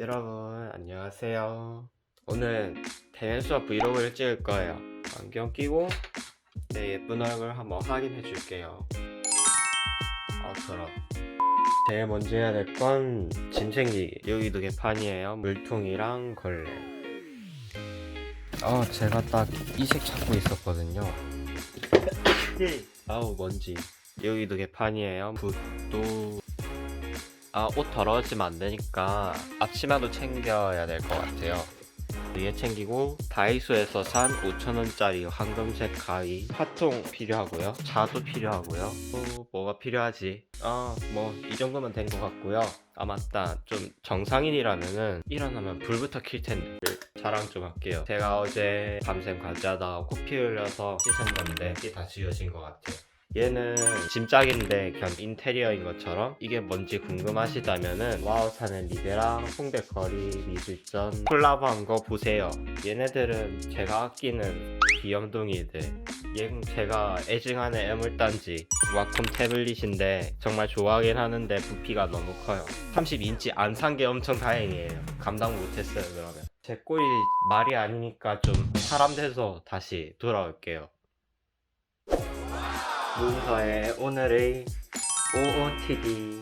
여러분 안녕하세요. 오늘 대면 수업 브이로그를 찍을 거예요. 안경 끼고 내 예쁜 얼굴 한번 확인해 줄게요. 아웃트로. 제일 먼저 해야 될 건 짐 챙기기. 여기도 개판이에요. 물통이랑 걸레. 어, 제가 딱 이 색 찾고 있었거든요. 아우 먼지. 여기도 개판이에요. 붓도 아, 옷 더러워지면 안 되니까 앞치마도 챙겨야 될 것 같아요. 위에 챙기고 다이소에서 산 5,000원짜리 황금색 가위 화통 필요하고요. 차도 필요하고요. 또 뭐가 필요하지? 아, 뭐 이 정도면 된 것 같고요. 아 맞다. 좀 정상인이라면은 일어나면 불부터 킬 텐데 자랑 좀 할게요. 제가 어제 밤샘 과제하다가 코피 흘려서 씻은 건데 이게 다 지워진 것 같아요. 얘는 짐짝인데 겸 인테리어인 것처럼? 이게 뭔지 궁금하시다면은 와우사는 리베랑 홍대거리 미술전 콜라보한 거 보세요. 얘네들은 제가 아끼는 귀염둥이들. 얘는 제가 애증하는 애물단지 와콤 태블릿인데 정말 좋아하긴 하는데 부피가 너무 커요. 32인치 안 산 게 엄청 다행이에요. 감당 못했어요 그러면. 제 꼴이 말이 아니니까 좀 사람 돼서 다시 돌아올게요 문서에 오늘의 OOTD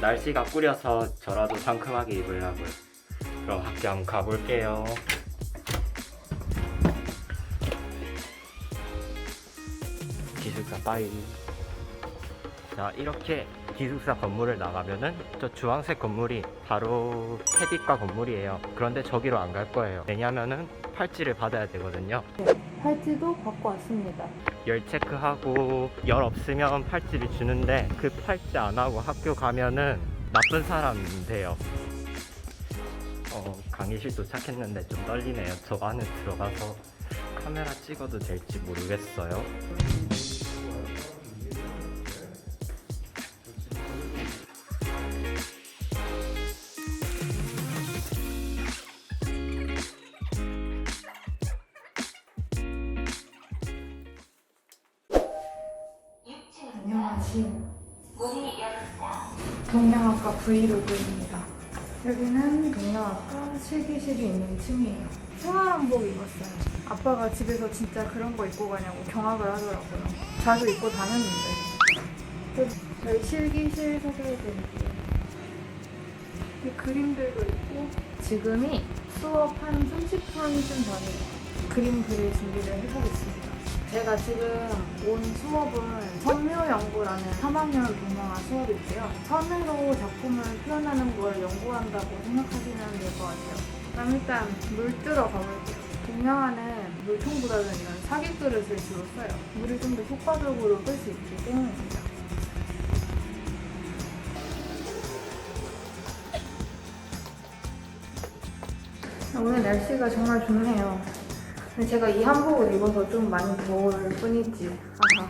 날씨가 꾸려서 저라도 상큼하게 입으려고요 그럼 학교 한번 가볼게요. 기숙사 빠이 자 이렇게 기숙사 건물을 나가면은 저 주황색 건물이 바로 테디과 건물이에요. 그런데 저기로 안 갈 거예요. 왜냐면은 팔찌를 받아야 되거든요 팔찌도 갖고 왔습니다. 열 체크하고 열 없으면 팔찌를 주는데 그 팔찌 안 하고 학교 가면은 나쁜 사람 돼요. 어, 강의실 도착했는데 좀 떨리네요. 저 안에 들어가서 카메라 찍어도 될지 모르겠어요. 안녕하세요. 동양학과 브이로그입니다. 여기는 동양학과 실기실이 있는 층이에요. 생활한복 입었어요. 아빠가 집에서 진짜 그런 거 입고 가냐고 경악을 하더라고요. 자주 입고 다녔는데. 저- 저희 실기실 소개해드릴게요. 이 그림들도 있고 지금이 수업 한 30분쯤 전이에요. 그림 그릴 준비를 해보겠습니다. 제가 지금 온 수업은 선묘연구라는 3학년 동양화 수업인데요. 선으로 작품을 표현하는 걸 연구한다고 생각하시면 될 것 같아요. 그럼 일단 물 뜨러 가볼게요. 동양화는 물통보다는 이런 사기 그릇을 주로 써요. 물을 좀 더 효과적으로 끌 수 있기 때문입니다. 오늘 날씨가 정말 좋네요. 제가 이 한복을 입어서 좀 많이 더울 뿐이지. 아하.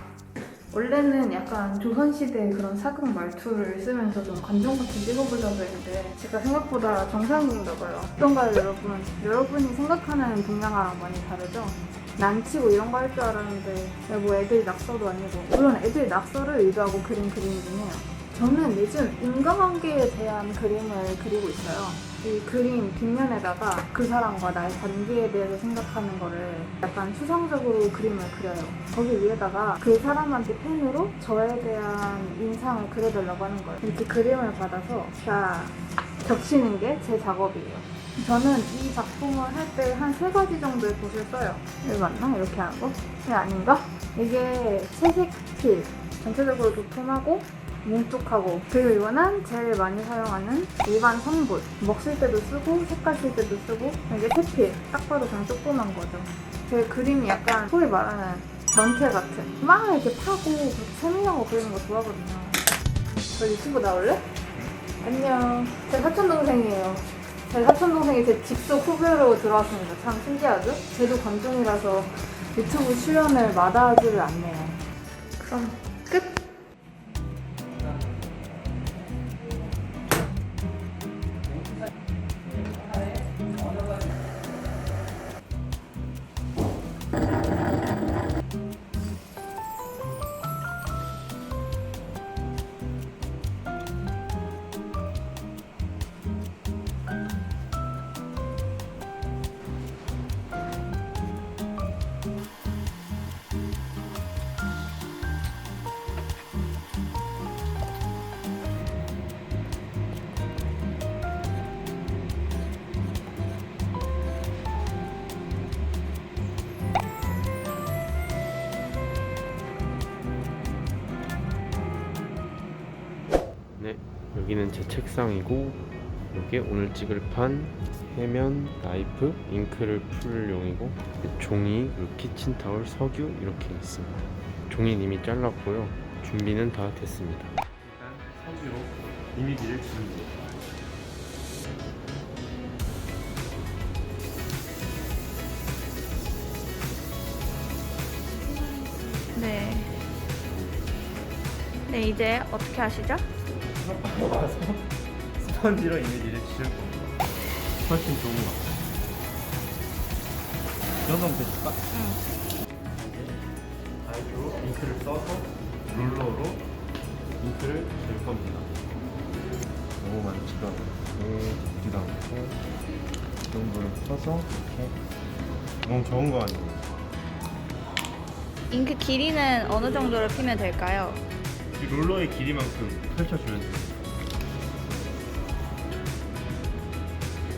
원래는 약간 조선시대 그런 사극 말투를 쓰면서 좀 관종 같은 찍어보려고 했는데 제가 생각보다 정상인가 봐요. 어떤가요, 여러분? 여러분이 생각하는 동양화랑 많이 다르죠? 난치고 이런 거 할 줄 알았는데 뭐 애들 낙서도 아니고 물론 애들 낙서를 의도하고 그린 그림이긴 해요. 저는 요즘 인간관계에 대한 그림을 그리고 있어요. 이 그림 뒷면에다가 그 사람과 나의 관계에 대해서 생각하는 거를 약간 수상적으로 그림을 그려요. 거기 위에다가 그 사람한테 펜으로 저에 대한 인상을 그려달라고 하는 거예요. 이렇게 그림을 받아서 다 겹치는 게 제 작업이에요. 저는 이 작품을 할 때 한 세 가지 정도의 붓을 써요. 이거 맞나? 이렇게 거? 이게 아닌가? 이게 채색 필. 전체적으로 도톰하고 뭉툭하고 그리고 이거는 제일 많이 사용하는 일반 성분 먹을 때도 쓰고 색깔 쓸 때도 쓰고 이게 세필. 딱 봐도 그냥 조그만 거죠. 제 그림이 약간 소위 말하는 전체 같은. 막 이렇게 파고 그렇게 세밀한 거 그리는 거 좋아하거든요. 저 유튜브 나올래? 안녕. 제 사촌동생이에요. 제 사촌동생이 제 직속 후배로 들어왔습니다. 참 신기하죠? 쟤도 관종이라서 유튜브 출연을 마다하지를 않네요. 그럼 여기는 제 책상이고 여기에 오늘 찍을 판, 해면, 나이프, 잉크를 풀 용이고 종이, 키친타올, 석유 이렇게 있습니다. 종이는 이미 잘랐고요. 준비는 다 됐습니다. 일단 석유로 이미지를 지웁니다. 네. 네, 이제 어떻게 하시죠? 스펀지로 이미지를 지울 겁니다. 훨씬 좋은 것 같아요. 이 정도면 됐을까? 응. 아이로 잉크를 써서 룰러로 잉크를 줄 겁니다. 너무 많지도 않고 적지도 않고 이 정도를 써서 이렇게 너무 적은 거 아니에요? 잉크 길이는 어느 정도로 피면 될까요? 이 룰러의 길이만큼 펼쳐주면 돼요.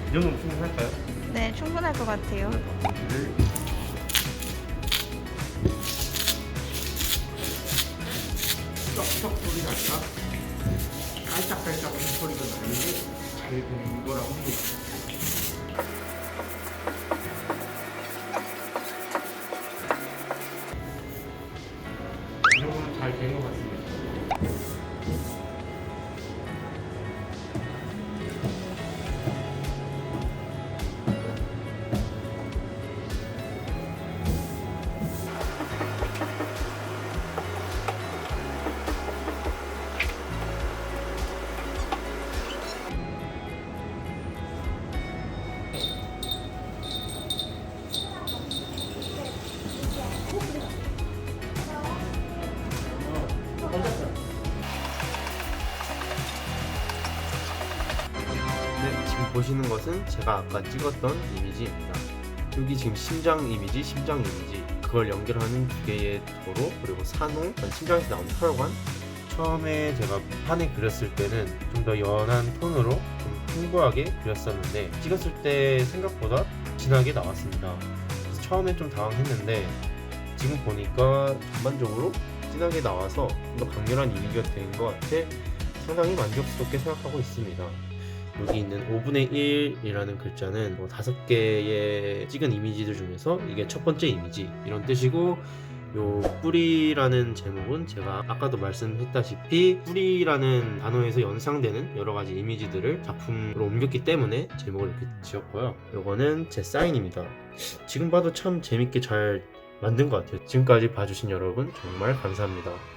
이 정도면 충분할까요? 네, 충분할 것 같아요. 를 쩍쩍 소리가 아니라 깔짝깔짝 소리가 나는 게잘 되는 거라고 합니다. 이 정도면 잘 된 것 같습니다. 보시는 것은 제가 아까 찍었던 이미지입니다. 여기 지금 심장 이미지, 심장 이미지 그걸 연결하는 두 개의 도로 그리고 산호, 심장에서 나오는 혈관 처음에 제가 판에 그렸을 때는 좀 더 연한 톤으로 좀 풍부하게 그렸었는데 찍었을 때 생각보다 진하게 나왔습니다. 그래서 처음에 좀 당황했는데 지금 보니까 전반적으로 진하게 나와서 좀 더 강렬한 이미지가 된 것 같아 상당히 만족스럽게 생각하고 있습니다. 여기 있는 5분의 1이라는 글자는 뭐 다섯 개의 찍은 이미지들 중에서 이게 첫 번째 이미지 이런 뜻이고 요 뿌리라는 제목은 제가 아까도 말씀했다시피 뿌리라는 단어에서 연상되는 여러 가지 이미지들을 작품으로 옮겼기 때문에 제목을 이렇게 지었고요. 요거는 제 사인입니다. 지금 봐도 참 재밌게 잘 만든 것 같아요. 지금까지 봐주신 여러분 정말 감사합니다.